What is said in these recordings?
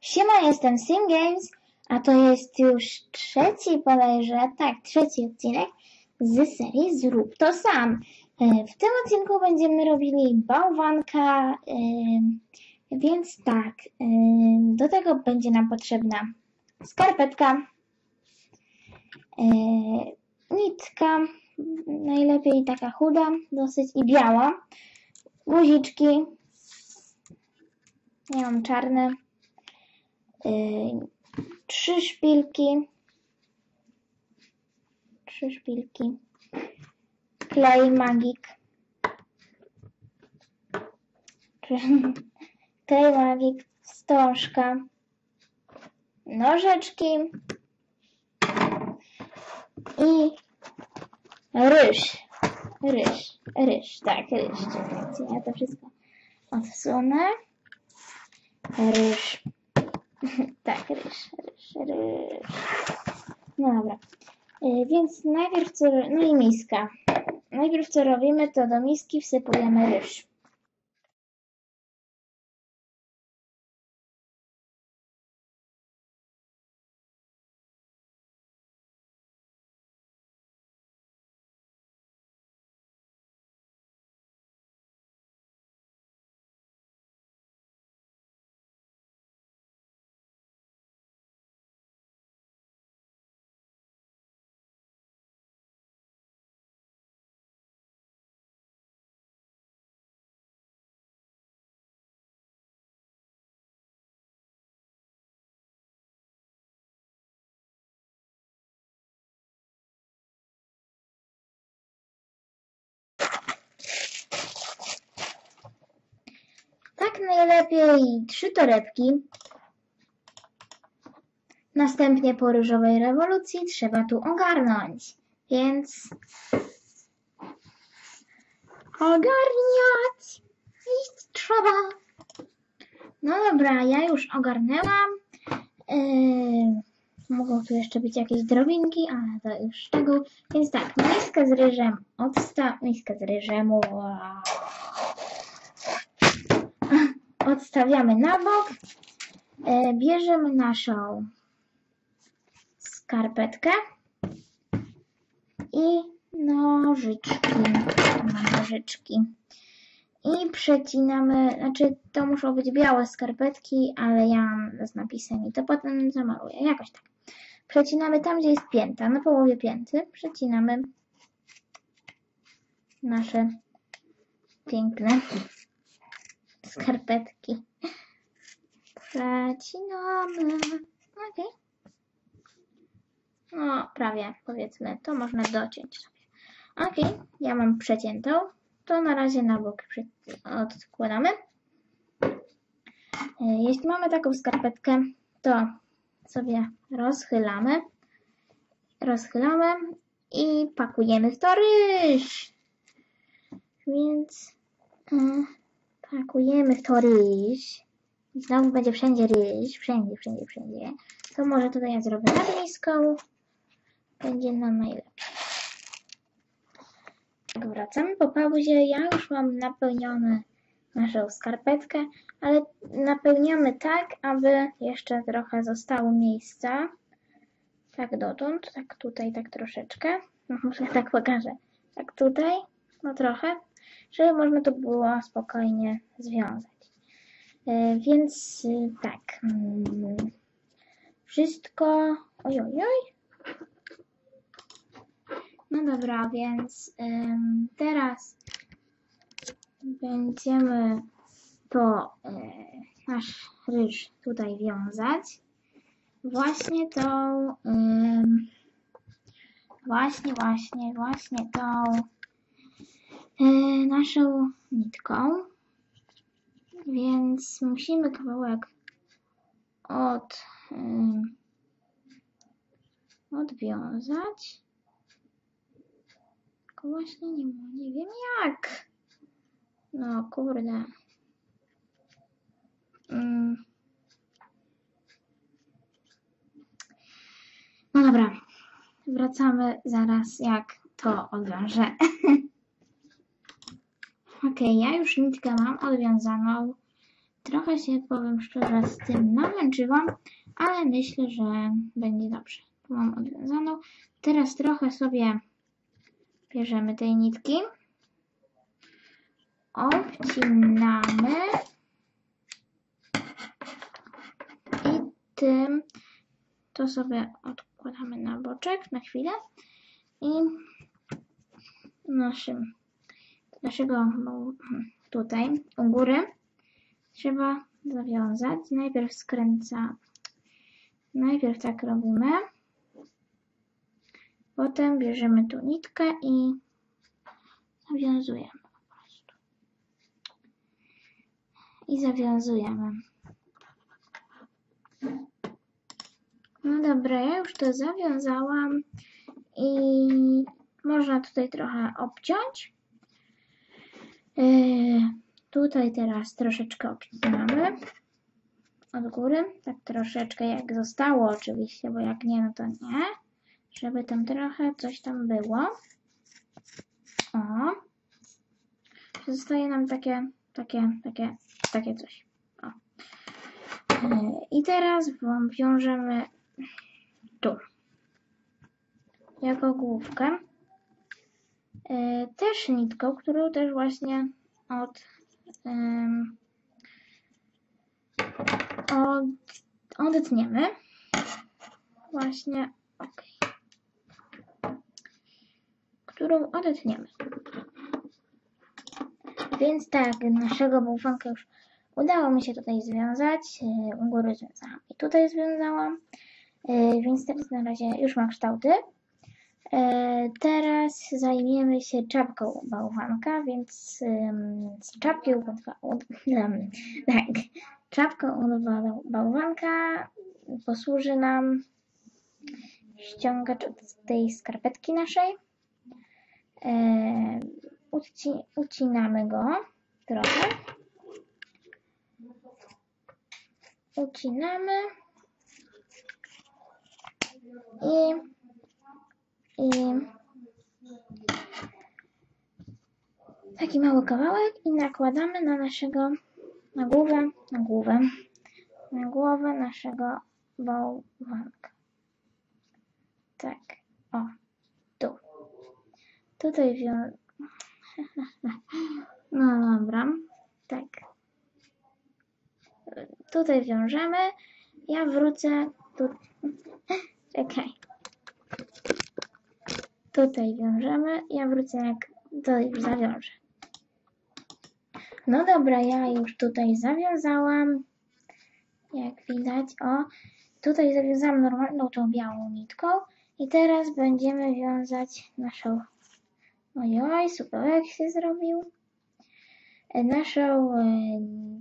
Siema, jestem Sim Games, a to jest już trzeci bodajże, tak, trzeci odcinek z serii Zrób to sam. E, W tym odcinku będziemy robili bałwanka, e, więc tak, e, do tego będzie nam potrzebna skarpetka, nitka, najlepiej taka chuda, dosyć i biała, guziczki, ja mam czarne, Yy, trzy szpilki, trzy szpilki, klej magik, klej magik, wstążka, nożyczki i ryż, ryż, ryż, tak, ryż, czekajcie, ja to wszystko odsunę, ryż. Tak, ryż, ryż, ryż. No dobra. Y, Więc najpierw co... No i miska. Najpierw co robimy, to do miski wsypujemy ryż. Tak najlepiej trzy torebki. Następnie po ryżowej rewolucji trzeba tu ogarnąć. Więc ogarniać iść trzeba. No dobra, ja już ogarnęłam. Yy, mogą tu jeszcze być jakieś drobinki, ale to już szczegół. Więc tak, miskę z ryżem odsta... Miskę z ryżem. Wow. Odstawiamy na bok. E, Bierzemy naszą skarpetkę i nożyczki. No, nożyczki. I przecinamy, znaczy to muszą być białe skarpetki, ale ja mam z napisem i to potem zamaluję, jakoś tak. Przecinamy tam, gdzie jest pięta, na połowie pięty. Przecinamy nasze piękne skarpetki. Przecinamy. Okej. No, prawie, powiedzmy. To można dociąć sobie. Okej, ja mam przeciętą. To na razie na bok odkładamy. E, Jeśli mamy taką skarpetkę, to sobie rozchylamy. Rozchylamy i pakujemy w to ryż. Więc... e, Pakujemy w to ryż. Znowu będzie wszędzie ryż. Wszędzie, wszędzie, wszędzie. To może tutaj ja zrobię nad miską. Będzie nam najlepiej. Tak, wracamy po pauzie. Ja już mam napełnione naszą skarpetkę, ale napełniamy tak, aby jeszcze trochę zostało miejsca. Tak dotąd, tak tutaj, tak troszeczkę. No, może tak pokażę. Tak tutaj, no trochę żeby można to było spokojnie związać. E, Więc y, tak. mm, Wszystko. Oj, oj, oj. No dobra, więc teraz będziemy to e, nasz ryż tutaj wiązać. Właśnie tą. właśnie, właśnie, właśnie tą e, naszą nitką, więc musimy kawałek od, e, odwiązać. Tylko właśnie nie, nie wiem jak. No kurde. Mm. No dobra, wracamy zaraz jak to odwiążę. ok, ja już nitkę mam odwiązaną. Trochę się, powiem szczerze, z tym namęczyłam, ale myślę, że będzie dobrze. Tu mam odwiązaną. Teraz trochę sobie bierzemy tej nitki. Obcinamy. I tym to sobie odkładamy na boczek na chwilę. I naszym, naszego no, tutaj u góry trzeba zawiązać. Najpierw skręca, najpierw tak robimy. Potem bierzemy tu nitkę i zawiązujemy po prostu. I zawiązujemy. No dobra, ja już to zawiązałam i można tutaj trochę obciąć. Yy, tutaj teraz troszeczkę obcinamy od góry, tak troszeczkę jak zostało oczywiście, bo jak nie, no to nie. Żeby tam trochę coś tam było. O. Zostaje nam takie, takie, takie, takie coś. O. Yy, I teraz wiążemy tu. Jako główkę. Yy, też nitką, którą też właśnie od, ym, od odetniemy. Właśnie, ok. Którą odetniemy. Więc tak, naszego bałwanka już udało mi się tutaj związać. Yy, u góry związałam i tutaj związałam. Yy, więc teraz na razie już mam kształty. Yy, teraz zajmiemy się czapką bałwanka, więc z czapki tak, czapką bałwanka posłuży nam ściągacz od tej skarpetki naszej. Uci, ucinamy go trochę. Ucinamy. I, i taki mały kawałek i nakładamy na naszego, na głowę, na głowę, na głowę naszego bałwanka. Tak, o, tu. Tutaj wią... No dobra, tak. Tutaj wiążemy. Ja wrócę tu. Czekaj. Tutaj wiążemy. Ja wrócę jak to już zawiążę. No dobra, ja już tutaj zawiązałam. Jak widać, o. Tutaj zawiązałam normalną tą białą nitką. I teraz będziemy wiązać naszą... Ojoj, super się zrobił. Naszą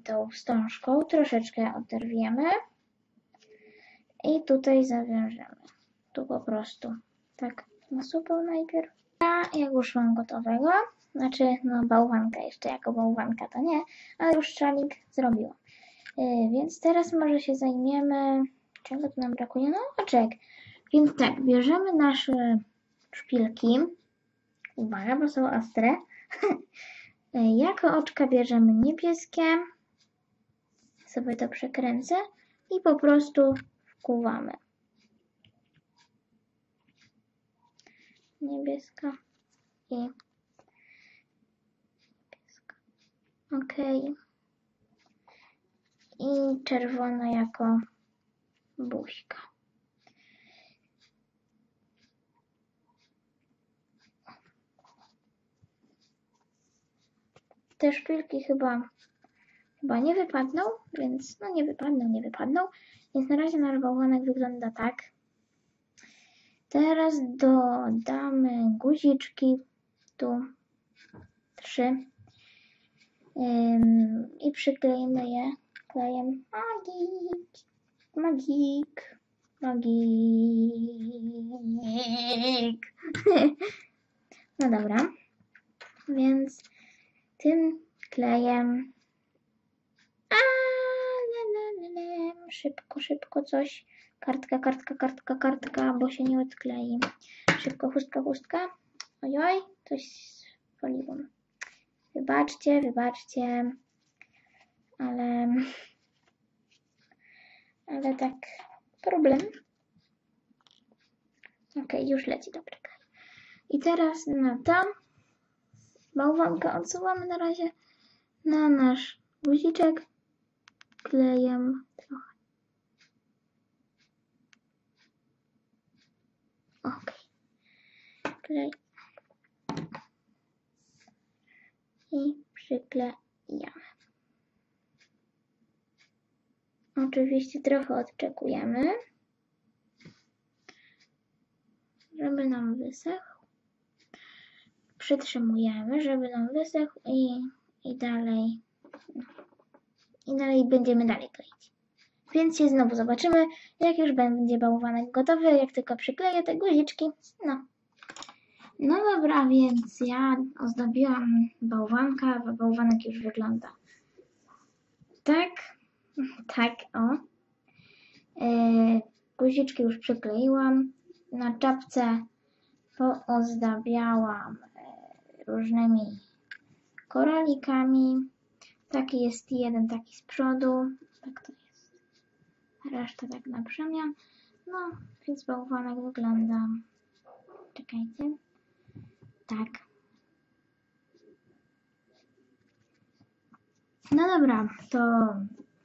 tą wstążką troszeczkę oderwiemy. I tutaj zawiążemy. Tu po prostu. Tak, na supeł najpierw. A jak już mam gotowego, znaczy no bałwanka jeszcze jako bałwanka to nie, ale już szalik zrobiłam. Yy, więc teraz może się zajmiemy, czego tu nam brakuje? No oczek. Więc tak, bierzemy nasze szpilki. Uwaga, bo są ostre. jako oczka bierzemy niebieskie. Sobie to przekręcę i po prostu wkuwamy. Niebieska i niebieska. Ok. I czerwona jako buźka. Te szpilki chyba, chyba nie wypadną, więc no nie wypadną, nie wypadną. Więc na razie nasz bałwanek wygląda tak. Teraz dodamy guziczki, tu trzy. I przykleimy je klejem. Magik, magik, magik. No dobra, więc tym klejem. A, le, le, le, szybko, szybko coś Kartka, kartka, kartka, kartka, bo się nie odklei. Szybko, chustka, chustka. Ojoj, coś spaliłam. Wybaczcie, wybaczcie. Ale... Ale tak... Problem. Okej, już leci, dobra. I teraz na to bałwankę odsuwamy na razie na nasz guziczek klejem trochę. Ok. Klej. I przyklejamy. Oczywiście trochę odczekujemy, żeby nam wysechł. Przytrzymujemy, żeby nam wysechł i, i dalej i dalej będziemy dalej kleić. Więc się znowu zobaczymy, jak już będzie bałwanek gotowy, jak tylko przykleję te guziczki. No. No dobra, więc ja ozdobiłam bałwanka, bo bałwanek już wygląda tak, tak, o. Yy, guziczki już przykleiłam. Na czapce poozdabiałam e, różnymi koralikami. Taki jest jeden taki z przodu. Tak to jest. Reszta tak na przemian. No, więc bałwanek wygląda. Czekajcie. Tak. No dobra, to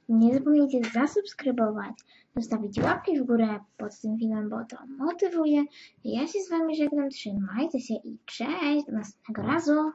nie zapomnijcie zasubskrybować, zostawić łapki w górę pod tym filmem, bo to motywuje. Ja się z Wami żegnam, trzymajcie się i cześć, do następnego razu.